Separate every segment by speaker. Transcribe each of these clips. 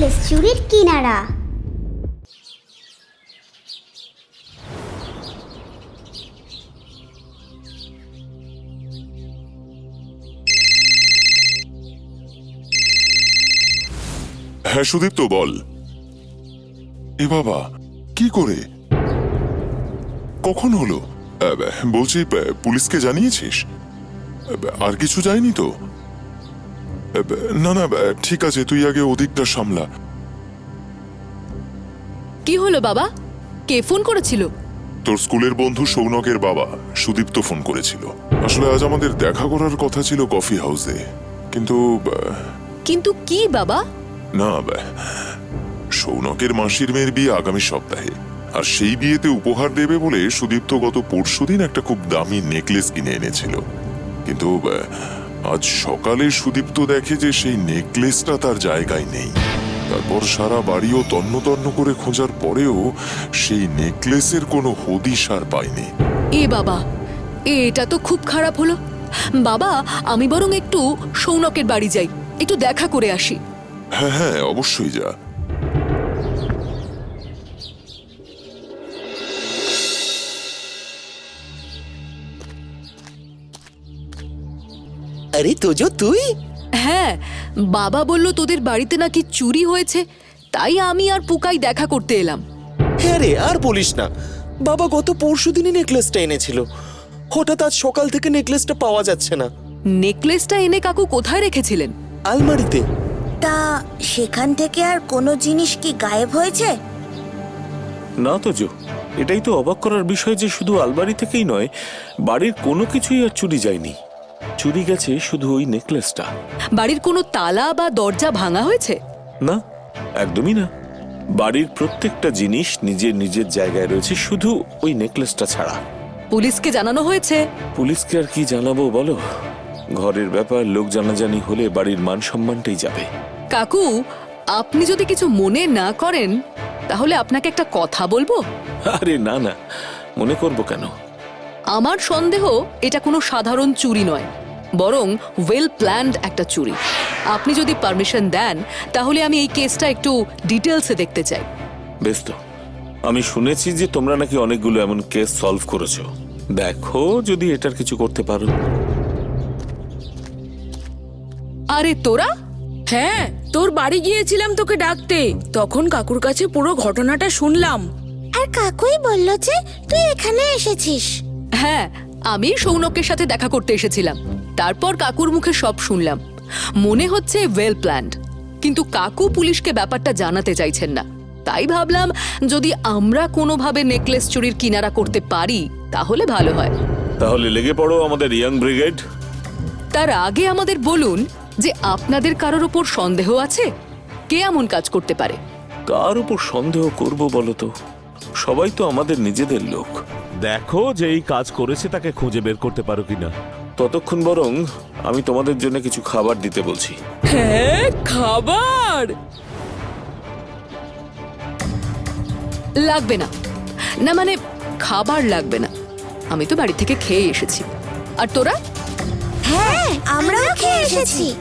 Speaker 1: Necklace চুরির কিনারা।
Speaker 2: হ্যাঁ সুদীপ্ত, বল। এ বাবা, কি করে? কখন হলো? বলছি পুলিশকে জানিয়েছিস? আর কিছু যায়নি তো? না না ঠিক আছে তুই আগে ওদিকটা সামলা।
Speaker 3: কি হলো বাবা? কে ফোন করেছিল?
Speaker 2: তোর স্কুলের বন্ধু সৌনকের বাবা সুদীপ্ত ফোন করেছিল। আসলে আজ আমাদের দেখা করার কথা ছিল কফি হাউসে। কিন্তু
Speaker 3: কিন্তু কি বাবা?
Speaker 2: না সৌনকের মাসির মেয়ের বিয়ে আগামী সপ্তাহে। আর সেই বিয়েতে উপহার দেবে বলে সুদীপ্ত গত পরশুদিন একটা খুব দামি নেকলেস কিনে এনেছিল। কিন্তু আজ সকালে সুদীপ্ত দেখে যে সেই নেকলেসটা তার জায়গায় নেই। তারপর সারা বাড়িও তন্ন তন্ন করে খোঁজার পরেও সেই নেকলেসের কোনো হদিশ আর পায়নি।
Speaker 3: এ বাবা এটা তো খুব খারাপ হলো। বাবা আমি বরং একটু সৌনকের বাড়ি যাই একটু দেখা করে আসি।
Speaker 2: হ্যাঁ হ্যাঁ অবশ্যই যা।
Speaker 4: আরে তোজো তুই?
Speaker 3: হ্যাঁ বাবা বলল তোদের বাড়িতে নাকি চুরি হয়েছে তাই আমি আর পুকাই দেখা করতে এলাম।
Speaker 4: হ্যাঁ রে আর বলিস না। বাবা গত পরশু দিনই নেকলেসটা এনেছিল। হঠাৎ আজ সকাল থেকে নেকলেসটা পাওয়া যাচ্ছে না।
Speaker 3: নেকলেসটা এনে কাকু কোথায় রেখেছিলেন?
Speaker 4: আলমারিতে।
Speaker 5: তা সেখান থেকে আর কোনো জিনিস কি গায়েব হয়েছে?
Speaker 6: না তো জো এটাই তো অবাক করার বিষয় যে শুধু আলমারি থেকেই নয় বাড়ির কোনো কিছুই আর চুরি যায়নি। চুরি গেছে শুধু ওই নেকলেসটা
Speaker 3: বাড়ির কোনো তালা বা দরজা ভাঙা হয়েছে?
Speaker 6: না একদমই না। বাড়ির প্রত্যেকটা জিনিস নিজের নিজের জায়গায় রয়েছে শুধু ওই নেকলেসটা ছাড়া।
Speaker 3: পুলিশকে জানানো হয়েছে?
Speaker 6: পুলিশকে আর কি জানাব বলো? ঘরের ব্যাপার লোক জানাজানি হলে বাড়ির মান সম্মানটাই যাবে।
Speaker 3: কাকু আপনি যদি কিছু মনে না করেন তাহলে আপনাকে একটা কথা বলব?
Speaker 6: আরে না না। মনে করব কেন?
Speaker 3: আমার সন্দেহ এটা কোনো সাধারণ চুরি নয়। বরং ওয়েল প্ল্যান্ড একটা চুরি। আপনি যদি পারমিশন দেন তাহলে আমি এই কেসটা একটু ডিটেলসে দেখতে চাই।
Speaker 6: বেশ তো। আমি শুনেছি যে তোমরা নাকি অনেকগুলো এমন কেস সলভ করেছ। দেখো যদি এটার কিছু করতে পারো।
Speaker 3: আরে তোরা?
Speaker 7: হ্যাঁ তোর বাড়ি গিয়েছিলাম তোকে ডাকতে। তখন কাকুর কাছে পুরো ঘটনাটা শুনলাম।
Speaker 1: আর কাকুই বলল যে তুই এখানে এসেছিস।
Speaker 3: হ্যাঁ আমি সৌনকের সাথে দেখা করতে এসেছিলাম। তারপর কাকুর মুখে সব শুনলাম। মনে হচ্ছে ওয়েল প্ল্যান্ড কিন্তু কাকু পুলিশকে ব্যাপারটা জানাতে চাইছেন না। তাই ভাবলাম যদি আমরা কোনোভাবে নেকলেস চুরির কিনারা করতে পারি তাহলে ভালো হয়।
Speaker 6: তাহলে লেগে পড়ো আমাদের ইয়াং ব্রিগেড
Speaker 3: তার আগে আমাদের বলুন যে আপনাদের কারোর ওপর সন্দেহ আছে? কে এমন কাজ করতে পারে?
Speaker 6: কার উপর সন্দেহ করব বলো তো? সবাই তো আমাদের নিজেদের লোক।
Speaker 8: দেখো যে এই কাজ করেছে তাকে খুঁজে বের করতে পারো কিনা।
Speaker 6: ততক্ষণ বরং আমি তোমাদের জন্য কিছু খাবার দিতে বলছি।
Speaker 7: হ্যাঁ খাবার!
Speaker 3: লাগবে না। না মানে খাবার লাগবে না। আমি তো বাড়ি থেকে খেয়ে এসেছি। আর তোরা?
Speaker 1: হ্যাঁ আমরাও খেয়ে এসেছি।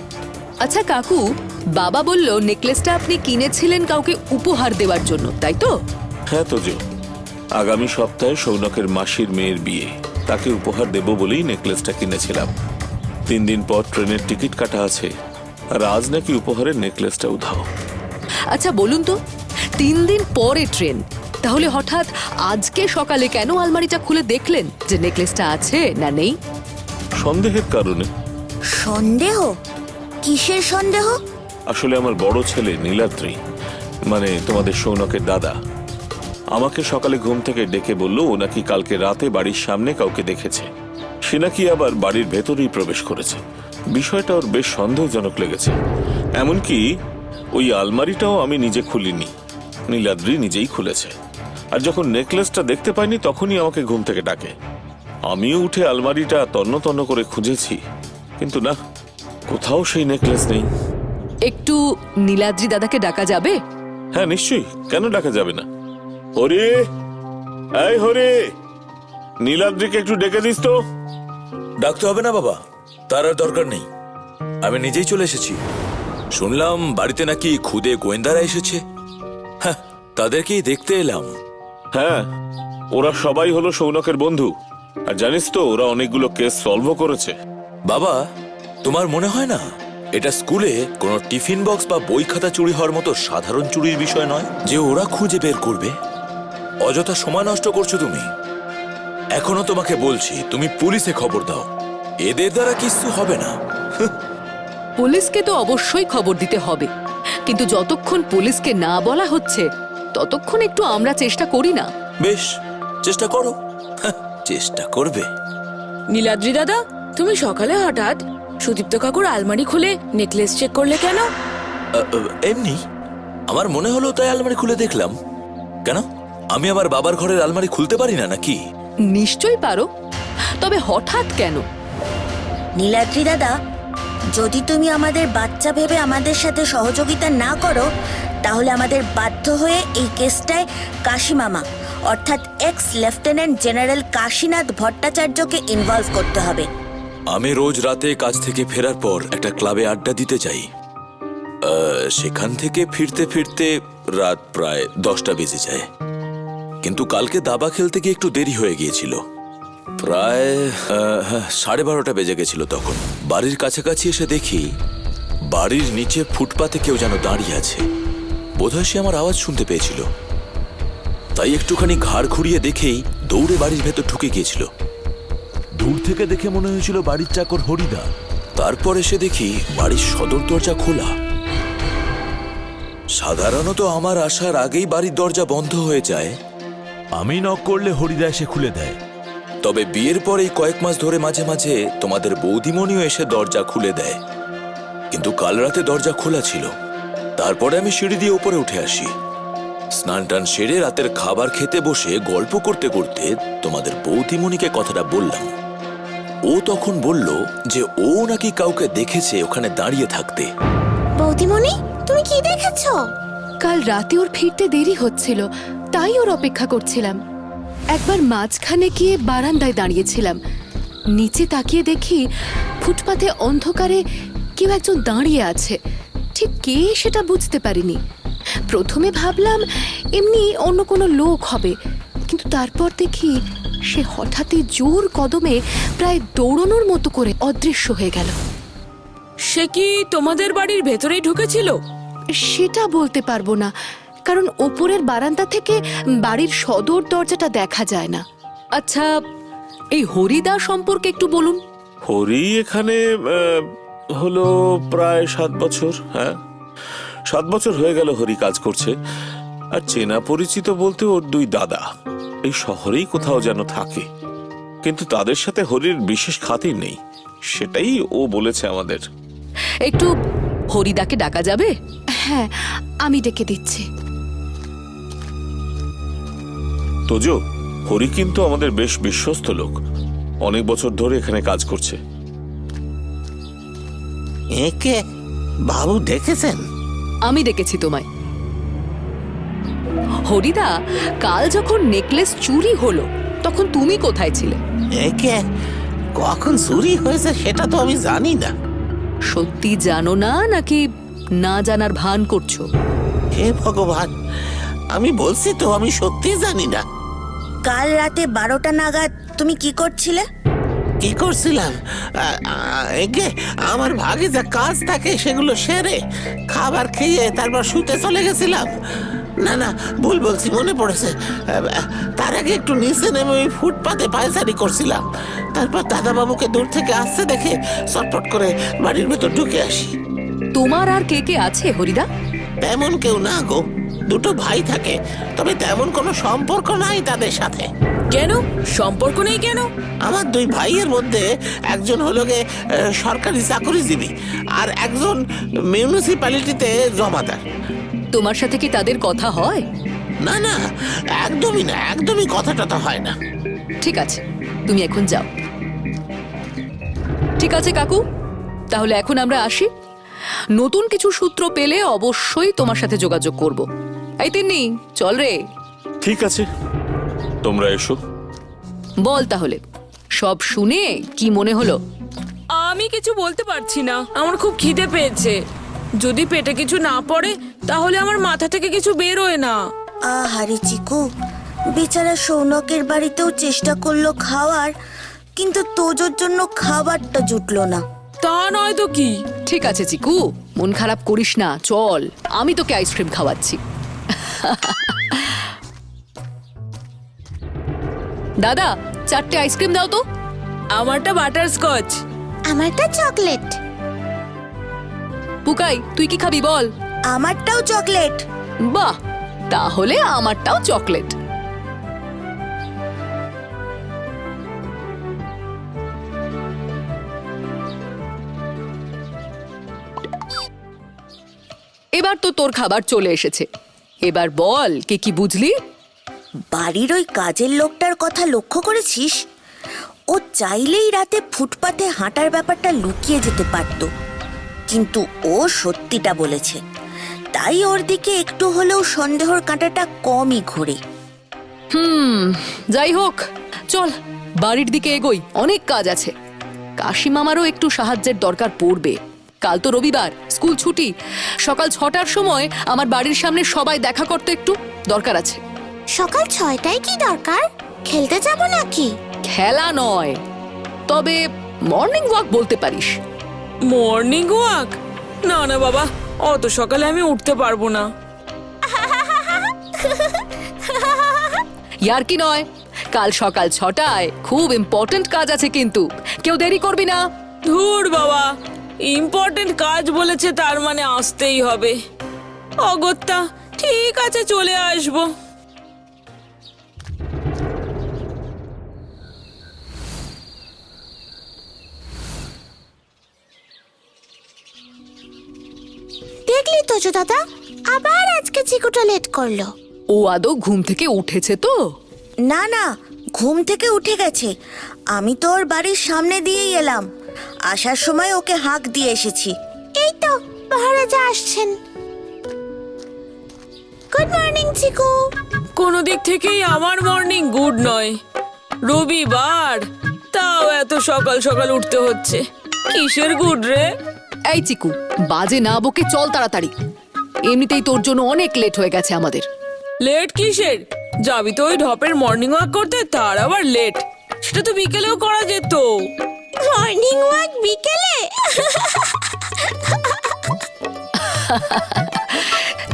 Speaker 3: আচ্ছা কাকু বাবা বলল নেকলেসটা আপনি কিনেছিলেন কাউকে উপহার দেওয়ার জন্য তাই তো?
Speaker 6: হ্যাঁ তো যে আগামী সপ্তাহে সৌনকের মাসির মেয়ের বিয়ে। তাকে উপহার দেব বলেই নেকলেসটা কিনেছিলাম। তিন দিন পর ট্রেনের টিকিট কাটা আছে। আর আজ নাকি উপহারের নেকলেসটা উধাও।
Speaker 3: আচ্ছা বলুন তো তিন দিন পরে ট্রেন তাহলে হঠাৎ আজকে সকালে কেন আলমারিটা খুলে দেখলেন যে নেকলেসটা আছে না নেই?
Speaker 6: সন্দেহের কারণে।
Speaker 5: সন্দেহ? কিসের সন্দেহ?
Speaker 6: আসলে আমার বড় ছেলে নীলাদ্রি মানে তোমাদের সৌনকের দাদা। আমাকে সকালে ঘুম থেকে ডেকে বলল ও নাকি কালকে রাতে বাড়ির সামনে কাউকে দেখেছে। সে নাকি আবার বাড়ির ভেতরেই প্রবেশ করেছে। বিষয়টা ওর বেশ সন্দেহজনক লেগেছে। এমনকি ওই আলমারিটাও আমি নিজে খুলিনি। নীলাদ্রি নিজেই খুলেছে। আর যখন নেকলেসটা দেখতে পাইনি তখনই আমাকে ঘুম থেকে ডাকে। আমিও উঠে আলমারিটা তন্ন তন্ন করে খুঁজেছি। কিন্তু না কোথাও সেই নেকলেস নেই।
Speaker 3: একটু নীলাদ্রি দাদাকে ডাকা যাবে?
Speaker 6: হ্যাঁ নিশ্চয়ই। কেন ডাকা যাবে না? হরি? এই হরি নীলাদ্রিকে একটু ডেকে দিস তো।
Speaker 9: ডাকতে হবে না বাবা তার আর দরকার নেই। আমি নিজেই চলে এসেছি। শুনলাম বাড়িতে নাকি খুদে গোয়েন্দারা এসেছে। হ্যাঁ তাদেরকেই দেখতে এলাম।
Speaker 6: হ্যাঁ ওরা সবাই হলো সৌনকের বন্ধু। আর জানিস তো ওরা অনেকগুলো কেস সলভও করেছে।
Speaker 9: বাবা তোমার মনে হয় না এটা স্কুলে কোনো টিফিন বক্স বা বই খাতা চুরি হওয়ার মতো সাধারণ চুরির বিষয় নয়? যে ওরা খুঁজে বের করবে? অযথা সময় নষ্ট করছ তুমি। এখনও তোমাকে বলছি তুমি পুলিশে খবর দাও। এদের দ্বারা কিছু হবে না।
Speaker 3: পুলিশকে তো অবশ্যই খবর দিতে হবে। কিন্তু যতক্ষণ পুলিশকে না বলা হচ্ছে ততক্ষণ একটু আমরা চেষ্টা করি না।
Speaker 9: বেশ চেষ্টা করো। হ্যাঁ, চেষ্টা করবে।
Speaker 7: নীলাদ্রি দাদা তুমি সকালে হঠাৎ সুদীপ্ত কাকুর আলমারি খুলে নেকলেস চেক করলে কেন?
Speaker 9: এমনি। আমার মনে হলো তাই আলমারি খুলে দেখলাম। কেন? আমি আমার বাবার ঘরের আলমারি খুলতে পারি না নাকি?
Speaker 3: নিশ্চয়ই পারো। তবে হঠাৎ কেন?
Speaker 5: নীলাদ্রি দাদা যদি তুমি আমাদের বাচ্চা ভেবে আমাদের সাথে সহযোগিতা না করো তাহলে আমাদের বাধ্য হয়ে এই কেসটায় কাশি মামা অর্থাৎ এক্স লেফটেন্যান্ট জেনারেল কাশীনাথ ভট্টাচার্যকে ইনভলভ করতে হবে।
Speaker 9: আমি রোজ রাতে কাজ থেকে ফেরার পর একটা ক্লাবে আড্ডা দিতে যাই সেখান থেকে ফিরতে ফিরতে রাত প্রায় দশটা বেজে যায়। কিন্তু কালকে দাবা খেলতে গিয়ে একটু দেরি হয়ে গিয়েছিল। প্রায় হ্যাঁ, সাড়ে বারোটা বেজে গেছিল তখন। বাড়ির কাছাকাছি এসে দেখি বাড়ির নিচে ফুটপাতে কেউ যেন দাঁড়িয়ে আছে। বোধহয় সে আমার আওয়াজ শুনতে পেয়েছিল। তাই একটুখানি ঘাড় ঘুরিয়ে দেখেই দৌড়ে বাড়ির ভেতর ঢুকে গিয়েছিল।
Speaker 8: দূর থেকে দেখে মনে হয়েছিল বাড়ির চাকর হরিদা।
Speaker 9: তারপর এসে দেখি বাড়ির সদর দরজা খোলা। সাধারণত আমার আসার আগেই বাড়ির দরজা বন্ধ হয়ে যায়।
Speaker 8: আমি নক করলে হরিদা এসে খুলে দেয়।
Speaker 9: তবে বিয়ের পর এই কয়েক মাস ধরে মাঝে মাঝে তোমাদের বৌদিমণিও এসে দরজা খুলে দেয়। কিন্তু কাল রাতে দরজা খোলা ছিল। তারপরে আমি সিঁড়ি দিয়ে উপরে উঠে আসি। স্নান টান সেরে রাতের খাবার খেতে বসে গল্প করতে করতে তোমাদের বৌদিমণিকে কথাটা বললাম। ও তখন বলল যে ও নাকি কাউকে দেখেছে ওখানে দাঁড়িয়ে থাকতে।
Speaker 1: বৌদিমণি তুমি কি দেখেছ?
Speaker 3: কাল রাতে ওর ফিরতে দেরি হচ্ছিল। তাই ওর অপেক্ষা করছিলাম। একবার মাঝখানে গিয়ে বারান্দায় দাঁড়িয়েছিলাম। নিচে তাকিয়ে দেখি ফুটপাতে অন্ধকারে কেউ একজন দাঁড়িয়ে আছে। ঠিক কে সেটা বুঝতে পারিনি। প্রথমে ভাবলাম এমনি অন্য কোনো লোক হবে কিন্তু তারপর দেখি সে হঠাৎই জোর কদমে প্রায় দৌড়নোর মতো করে অদৃশ্য হয়ে গেল।
Speaker 7: সে কি তোমাদের বাড়ির ভেতরেই ঢুকেছিল?
Speaker 3: সেটা বলতে পারব না। কারণ ওপরের বারান্দা থেকে বাড়ির সদর দরজাটা দেখা যায় না। আচ্ছা এই হরিদা সম্পর্কে একটু বলুন।
Speaker 6: হরি এখানে আহ, হলো প্রায় সাত বছর হ্যাঁ? সাত বছর হয়ে গেল হরি কাজ করছে। আর চেনা পরিচিত বলতে ওর দুই দাদা। এই শহরেই কোথাও যেন থাকে। কিন্তু তাদের সাথে হরির বিশেষ খাতির নেই। সেটাই ও বলেছে আমাদের।
Speaker 3: একটু হরিদাকে ডাকা যাবে? হ্যাঁ আমি ডেকে দিচ্ছি।
Speaker 6: তোজো হরি কিন্তু আমাদের বেশ বিশ্বস্ত লোক। অনেক বছর ধরে এখানে কাজ করছে।
Speaker 10: একে বাবু ডেকেছেন
Speaker 3: আমি ডেকেছি তোমায়। হরিদা কাল যখন নেকলেস চুরি হলো তখন তুমি কোথায় ছিলে?
Speaker 10: একে কখন চুরি হয়েছে সেটা তো আমি জানি না।
Speaker 3: সত্যি জানো না নাকি না জানার ভান করছ?
Speaker 10: হে ভগবান আমি বলছি তো আমি সত্যি জানি না।
Speaker 5: কাল রাতে বারোটা নাগাদ তুমি কি করছিলে?
Speaker 10: কি করছিলাম? আমার ভাগে যা কাজ থাকে সেগুলো সেরে খাবার খেয়ে তারপর শুতে চলে গেছিলাম। না না ভুল বলছি মনে পড়েছে। তার আগে একটু নিচে নেমে ওই ফুটপাতে পায়চারি করছিলাম। তারপর দাদাবাবুকে দূর থেকে আসতে দেখে চটপট করে বাড়ির ভেতর ঢুকে আসি।
Speaker 3: তোমার আর কে কে আছে হরিদা?
Speaker 10: তেমন কেউ না গো। দুটো ভাই থাকে তবে তেমন কোনো সম্পর্ক নাই তাদের সাথে।
Speaker 7: কেন? সম্পর্ক নেই কেন?
Speaker 10: আমার দুই ভাইয়ের মধ্যে একজন হলো গে আহ, সরকারি চাকরিজীবী আর একজন মিউনিসিপ্যালিটিতে জমাদার।
Speaker 3: তোমার সাথে কি তাদের কথা হয়?
Speaker 10: না না একদমই না একদমই কথা টথা হয় না।
Speaker 3: ঠিক আছে তুমি এখন যাও। ঠিক আছে কাকু তাহলে এখন আমরা আসি। নতুন কিছু সূত্র পেলে অবশ্যই তোমার সাথে যোগাযোগ করব। এই তিন্নি চল রে।
Speaker 6: ঠিক আছে তোমরা এসো।
Speaker 3: বল তাহলে সব শুনে কি মনে হলো?
Speaker 7: আমি কিছু বলতে পারছি না আমার খুব খিদে পেয়েছে। যদি পেটে কিছু না পড়ে তাহলে আমার মাথা থেকে কিছু বেরোয় না।
Speaker 5: আহারে চিকু বেচারা সৌনকের বাড়িতেও চেষ্টা করল খাওয়ার কিন্তু তোজোর জন্য খাবারটা জুটলো না।
Speaker 7: তা নয় তো কি?
Speaker 3: ঠিক আছে চিকু মন খারাপ করিস না চল। আমি তোকে আইসক্রিম খাওয়াচ্ছি। দাদা চারটে আইসক্রিম দাও তো।
Speaker 7: আমারটা বাটার স্কচ।
Speaker 1: আমারটা চকলেট।
Speaker 3: পুকাই তুই কি খাবি বল?
Speaker 5: আমারটাও চকলেট।
Speaker 3: বাহ তাহলে আমারটাও চকলেট। এবার তো তোর খাবার চলে এসেছে। এবার বল কে কি বুঝলি?
Speaker 5: বাড়ির ওই কাজের লোকটার কথা লক্ষ্য করেছিস? ও চাইলেই রাতে ফুটপাতে হাঁটার ব্যাপারটা লুকিয়ে যেতে পারত কিন্তু ও সত্যিটা বলেছে। তাই ওর দিকে একটু হলেও সন্দেহর কাঁটাটা কমই ঘোরে।
Speaker 3: হুম যাই হোক চল বাড়ির দিকে এগোই অনেক কাজ আছে। কাশি মামারও একটু সাহায্যের দরকার পড়বে। কাল তো রবিবার স্কুল ছুটি। সকাল ছটার সময় আমার বাড়ির সামনে সবাই দেখা করতে একটু দরকার আছে।
Speaker 1: সকাল ছয়টায় কি দরকার? খেলতে যাব নাকি?
Speaker 3: খেলা নয় তবে মর্নিং ওয়াক বলতে পারিস।
Speaker 7: মর্নিং ওয়াক না না বাবা অত সকালে আমি উঠতে পারব না।
Speaker 3: ইয়ার কি নয় কাল সকাল ছটায় খুব ইম্পর্ট্যান্ট কাজ আছে কিন্তু কেউ দেরি করবি না।
Speaker 7: ধুর বাবা ইম্পর্টেন্ট কাজ বলেছে তার মানে আসতেই হবে। অগত্যা ঠিক আছে চলে আসব।
Speaker 1: দেখলি তো দাদা আবার আজকে চিকুটা লেট করল।
Speaker 3: ও আদৌ ঘুম থেকে উঠেছে তো?
Speaker 5: না না ঘুম থেকে উঠে গেছে। আমি তো ওর বাড়ির সামনে দিয়েই এলাম। আসার সময় ওকে হাঁক দিয়ে এসেছি।
Speaker 1: এই তো মহারাজা আসছেন। গুড মর্নিং চিকু
Speaker 7: কোনো দিক থেকেই আমার মর্নিং গুড নয়। রবিবার তাও এত সকাল সকাল উঠতে হচ্ছে। কিসের গুড রে?
Speaker 3: এই চিকু বাজে না বকে চল তাড়াতাড়ি। এমনিতেই তোর জন্য অনেক লেট হয়ে গেছে আমাদের।
Speaker 7: লেট কিসের? যাবি তো ওই ঢপের মর্নিং ওয়াক করতে তার আবার লেট সেটা তো বিকেলেও করা যেত।
Speaker 1: মর্নিং ওয়াক বিকেলে?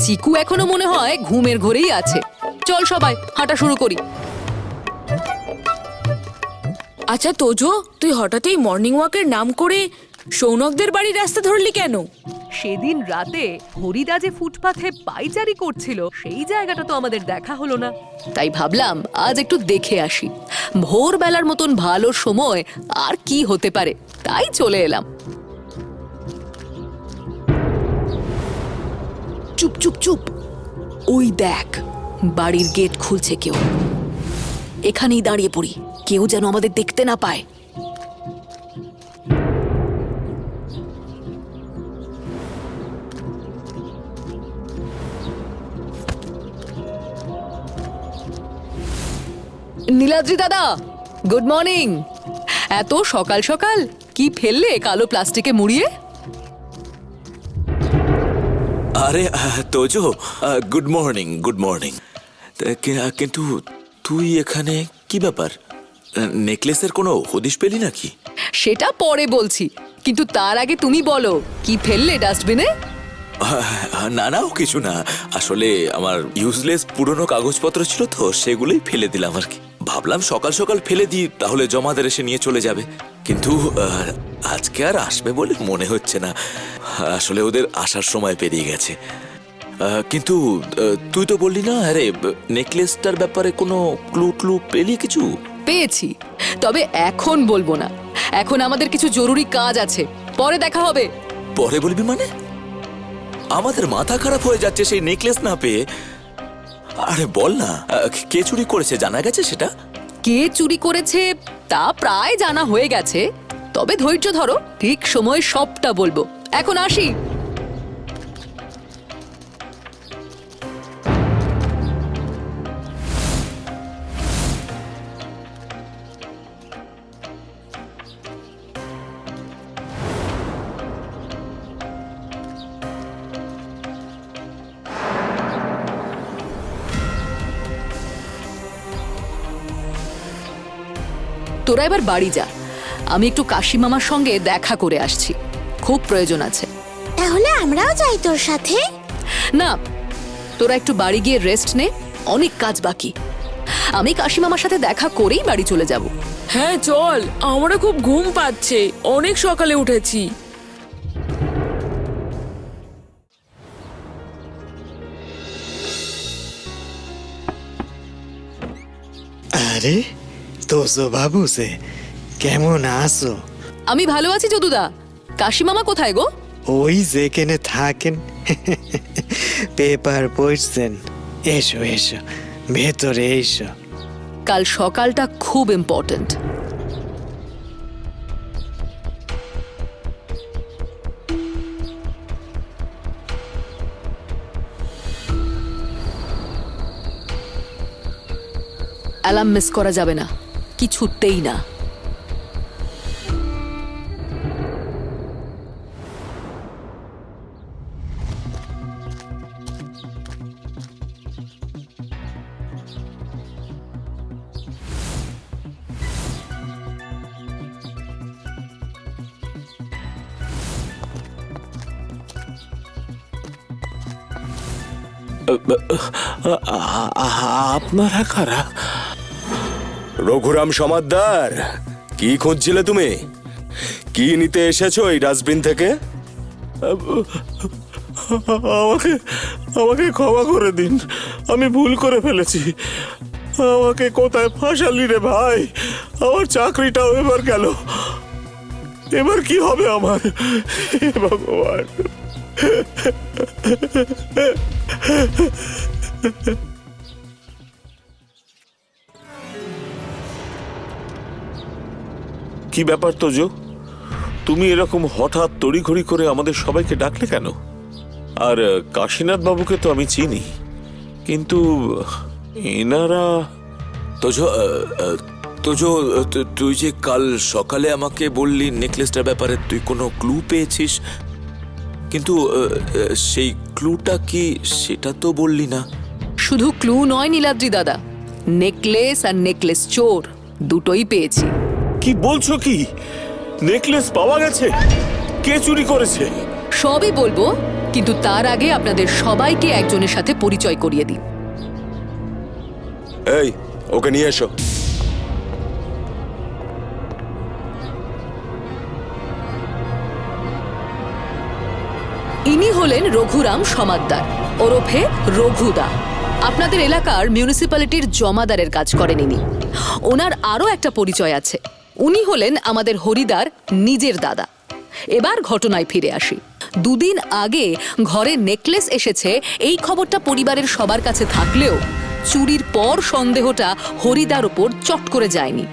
Speaker 3: চিকু এখনও মনে হয় ঘুমের ঘরেই আছে। চল সবাই, হাঁটা শুরু করি।
Speaker 7: আচ্ছা তোজো, তুই হঠাৎই মর্নিং ওয়াকের নাম করে সৌনকদের বাড়ির রাস্তা ধরলি কেন?
Speaker 3: সেদিন রাতে হরিদা যে ফুটপাথে পাইচারি করছিল সেই জায়গাটা তো আমাদের দেখা হলো না। তাই ভাবলাম আজ একটু দেখে আসি। ভোরবেলার মতন ভালো সময় আর কি হতে পারে তাই চলে এলাম। চুপ চুপ চুপ। ওই দেখ বাড়ির গেট খুলছে কেউ। এখানেই দাঁড়িয়ে পড়ি কেউ যেন আমাদের দেখতে না পায়। নীলাদ্রি দাদা গুড মর্নিং এত সকাল সকাল কি ফেললে কালো প্লাস্টিকে মুড়িয়ে?
Speaker 9: আরে Tojo good morning good morning কিন্তু তুই এখানে কি ব্যাপার? নেকলেসের কোনো হদিশ পেলি নাকি?
Speaker 3: সেটা পরে বলছি কিন্তু তার আগে তুমি বলো কি ফেললে ডাস্টবিনে?
Speaker 9: না না ও কিছু না। আসলে আমার ইউজলেস পুরনো কাগজপত্র ছিল তো সেগুলোই ফেলে দিলাম আর কি। ভাবলাম সকাল সকাল ফেলে দিই তাহলে জমাদের এসে নিয়ে চলে যাবে। কিন্তু আজকে আর আসবে বলে মনে হচ্ছে না। আসলে ওদের আসার সময় পেরিয়ে গেছে। কিন্তু তুই তো বললি না আরে নেকলেসটার ব্যাপারে কোনো ক্লু ক্লু পেলি কিছু?
Speaker 3: পেয়েছি। তবে এখন বলব না। এখন আমাদের কিছু জরুরি কাজ আছে। পরে দেখা হবে।
Speaker 9: পরে বলবি মানে? আমাদের মাথা খারাপ হয়ে যাচ্ছে সেই নেকলেস না পেয়ে। আরে বল না কে চুরি করেছে, জানা গেছে সেটা?
Speaker 3: কে চুরি করেছে তা প্রায় জানা হয়ে গেছে। তবে ধৈর্য ধরো, ঠিক সময় সবটা বলব। এখন আসি। তোরা এবার বাড়ি যা। আমি একটু কাশি মামার সঙ্গে দেখা করে আসছি। খুব প্রয়োজন আছে।
Speaker 1: তাহলে আমরাও যাই তোর সাথে?
Speaker 3: না তোরা একটু বাড়ি গিয়ে রেস্ট নে অনেক কাজ বাকি। আমি কাশি মামার সাথে দেখা করেই বাড়ি চলে যাব।
Speaker 7: হ্যাঁ চল আমরা খুব ঘুম পাচ্ছে। অনেক সকালে উঠেছি।
Speaker 11: আরে তোজো বাবু সে কেমন আছো?
Speaker 3: আমি ভালো আছি যদুদা। কাশি মামা কোথায় গো?
Speaker 11: ওই যেখানে থাকেন। পেপার পড়ছেন। এসো এসো ভেতরে এসো।
Speaker 3: কাল সকালটা খুব ইম্পর্ট্যান্ট অ্যালার্ম মিস করা যাবে না। কিছুতেই না।
Speaker 4: আ- আ- আপনারা কারা?
Speaker 12: রঘুরাম সমাদ্দার, কি খুঁজছিলে তুমি? কি নিতে এসেছ এই ডাস্টবিন থেকে?
Speaker 6: আমাকে আমাকে ক্ষমা করে দিন। আমি ভুল করে ফেলেছি। আমাকে কোথায় ফাঁসালি রে ভাই? আমার চাকরিটাও এবার গেল। এবার কি হবে আমার? ভগবান। কি ব্যাপার তো তোজো? তুমি এরকম হঠাৎ তড়িঘড়ি করে আমাদের সবাইকে ডাকলে কেন? আর কাশীনাথ বাবুকে তো আমি চিনি। কিন্তু এনারা
Speaker 9: তোজো তোজো তুই যে কাল সকালে আমাকে বললি নেকলেসটার ব্যাপারে তুই কোনো ক্লু পেয়েছিস? কিন্তু সেই ক্লুটা কি সেটা তো বললি না।
Speaker 3: শুধু ক্লু নয় নীলাদ্রি দাদা নেকলেস আর নেকলেস চোর দুটোই পেয়েছি।
Speaker 6: কি বলছো কি? নেকলেস পাওয়া গেছে? কে চুরি করেছে?
Speaker 3: সবই বলব কিন্তু তার আগে আপনাদের সবাইকে একজনের সাথে পরিচয় করিয়ে দিই
Speaker 12: এই ওকে নিয়ে এসো।
Speaker 3: ইনি হলেন রঘুরাম সমাদ্দার ওরফে রঘুদা। আপনাদের এলাকার মিউনিসিপ্যালিটির জমাদারের কাজ করেন ইনি। ওনার আরও একটা পরিচয় আছে। উনি হলেন আমাদের হরিদার নিজের দাদা। এবার ঘটনায় ফিরে আসি। দুদিন আগে ঘরে নেকলেস এসেছে, এই খবরটা পরিবারের সবার কাছে থাকলেও চুরির পর সন্দেহটা হরিদার ওপর চট করে যায়নি।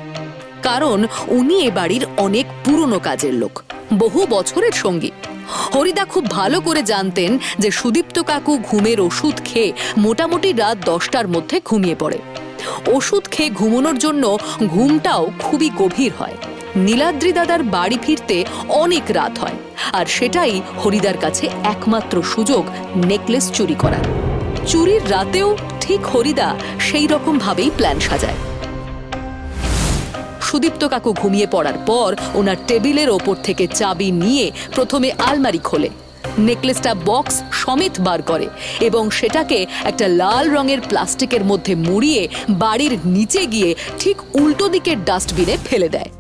Speaker 3: কারণ উনি এ বাড়ির অনেক পুরনো কাজের লোক, বহু বছরের সঙ্গী। হরিদা খুব ভালো করে জানতেন যে সুদীপ্ত কাকু ঘুমের ওষুধ খেয়ে মোটামুটি রাত দশটার মধ্যে ঘুমিয়ে পড়ে। ওষুধ খেয়ে ঘুমানোর জন্য ঘুমটাও খুবই গভীর হয়। নীলাদ্রি দাদার বাড়ি ফিরতে অনেক রাত হয়, আর সেটাই হরিদার কাছে একমাত্র সুযোগ নেকলেস চুরি করার। চুরির রাতেও ঠিক হরিদা সেই রকম ভাবেই প্ল্যান সাজায়। সুদীপ্ত কাকু ঘুমিয়ে পড়ার পর ওনার টেবিলের ওপর থেকে চাবি নিয়ে প্রথমে আলমারি খোলে। নেকলেসটা বক্স সমেত বার করে এবং সেটাকে একটা লাল রঙের প্লাস্টিকের মধ্যে মুড়িয়ে বাড়ির নিচে গিয়ে ঠিক উল্টো দিকের ডাস্টবিনে ফেলে দেয়।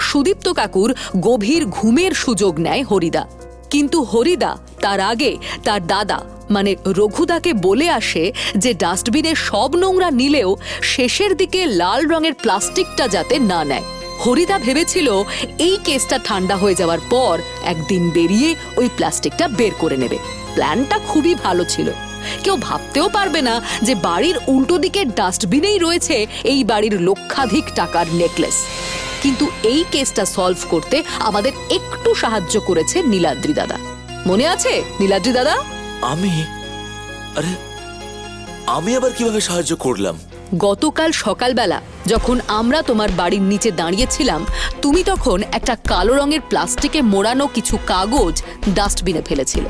Speaker 3: সুদীপ্ত কাকুর গভীর ঘুমের সুযোগ নেয় হরিদা। কিন্তু হরিদা তার আগে তার দাদা মানে রঘুদাকে বলে আসে যে ডাস্টবিনে সব নোংরা নিলেও শেষের দিকে লাল রঙের প্লাস্টিকটা যাতে না নেয়। হরিদা ভেবেছিল এই কেসটা ঠান্ডা হয়ে যাওয়ার পর একদিন বেরিয়ে ওই প্লাস্টিকটা বের করে নেবে। প্ল্যানটা খুবই ভালো ছিল। কেউ ভাবতেও পারবে না যে বাড়ির উল্টো দিকের ডাস্টবিনেই রয়েছে এই বাড়ির লক্ষাধিক টাকার নেকলেস। কিন্তু এই কেসটা সলভ করতে আমাদের একটু সাহায্য করেছে নীলাদ্রি দাদা। মনে আছে নীলাদ্রি দাদা?
Speaker 9: আমি? আরে, আমি আবার কীভাবে সাহায্য করলাম?
Speaker 3: গতকাল সকালবেলা যখন আমরা তোমার বাড়ির নিচে দাঁড়িয়েছিলাম, তুমি তখন একটা কালো রঙের প্লাস্টিকে মোড়ানো কিছু কাগজ ডাস্টবিনে ফেলেছিলে।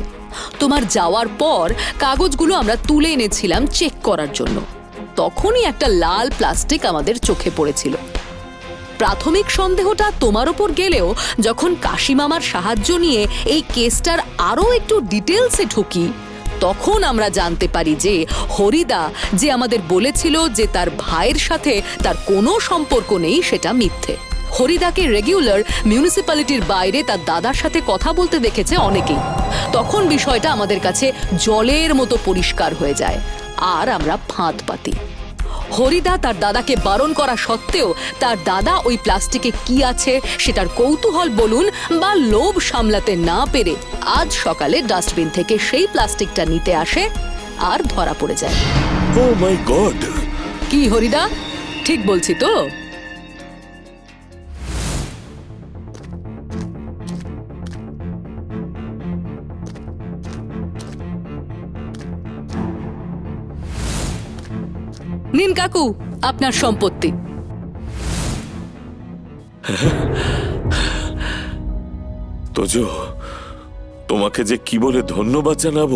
Speaker 3: তোমার যাওয়ার পর কাগজগুলো আমরা তুলে এনেছিলাম চেক করার জন্য। তখনই একটা লাল প্লাস্টিক আমাদের চোখে পড়েছিল। প্রাথমিক সন্দেহটা তোমার ওপর গেলেও যখন কাশিমামার সাহায্য নিয়ে এই কেসটার আরও একটু ডিটেলসে ঢুকি তখন আমরা জানতে পারি যে হরিদা যে আমাদের বলেছিল যে তার ভাইয়ের সাথে তার কোনো সম্পর্ক নেই, সেটা মিথ্যে। হরিদাকে রেগুলার মিউনিসিপ্যালিটির বাইরে তার দাদার সাথে কথা বলতে দেখেছে অনেকেই। তখন বিষয়টা আমাদের কাছে জলের মতো পরিষ্কার হয়ে যায়। আর আমরা ফাঁদ পাতি। হরিদা তার দাদাকে বারণ করা সত্ত্বেও তার দাদা ওই প্লাস্টিকে কি আছে সেটার কৌতূহল বলুন বা লোভ সামলাতে না পেরে আজ সকালে ডাস্টবিন থেকে সেই প্লাস্টিকটা নিতে আসে আর ধরা পড়ে যায়।
Speaker 6: ও মাই গড
Speaker 3: কি হরিদা? ঠিক বলছি তো? নিন কাকু আপনার সম্পত্তি।
Speaker 6: তোজো তোমাকে যে কি বলে ধন্যবাদ জানাব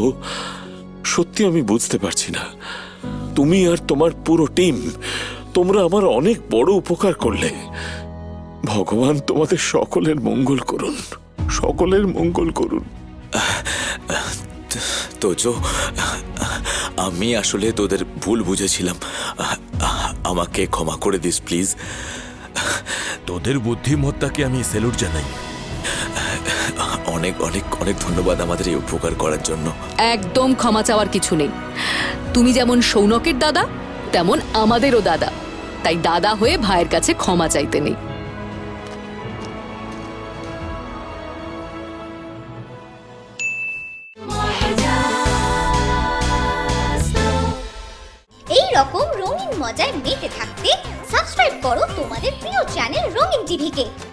Speaker 6: সত্যি আমি বুঝতে পারছি না। তুমি আর তোমার পুরো টিম তোমরা আমার অনেক বড় উপকার করলে। ভগবান তোমাদের সকলের মঙ্গল করুন সকলের মঙ্গল করুন।
Speaker 9: তোজো আমি আসলে তোদের ভুল বুঝেছিলাম। আমাকে ক্ষমা করে দিস প্লিজ।
Speaker 8: তোদের বুদ্ধিমত্তাকে আমি সেলুট জানাই।
Speaker 9: অনেক অনেক অনেক ধন্যবাদ আমাদের এই উপকার করার জন্য।
Speaker 3: একদম ক্ষমা চাওয়ার কিছু নেই। তুমি যেমন সৌনকের দাদা তেমন আমাদেরও দাদা। তাই দাদা হয়ে ভাইয়ের কাছে ক্ষমা চাইতে নেই।
Speaker 1: প্রিয়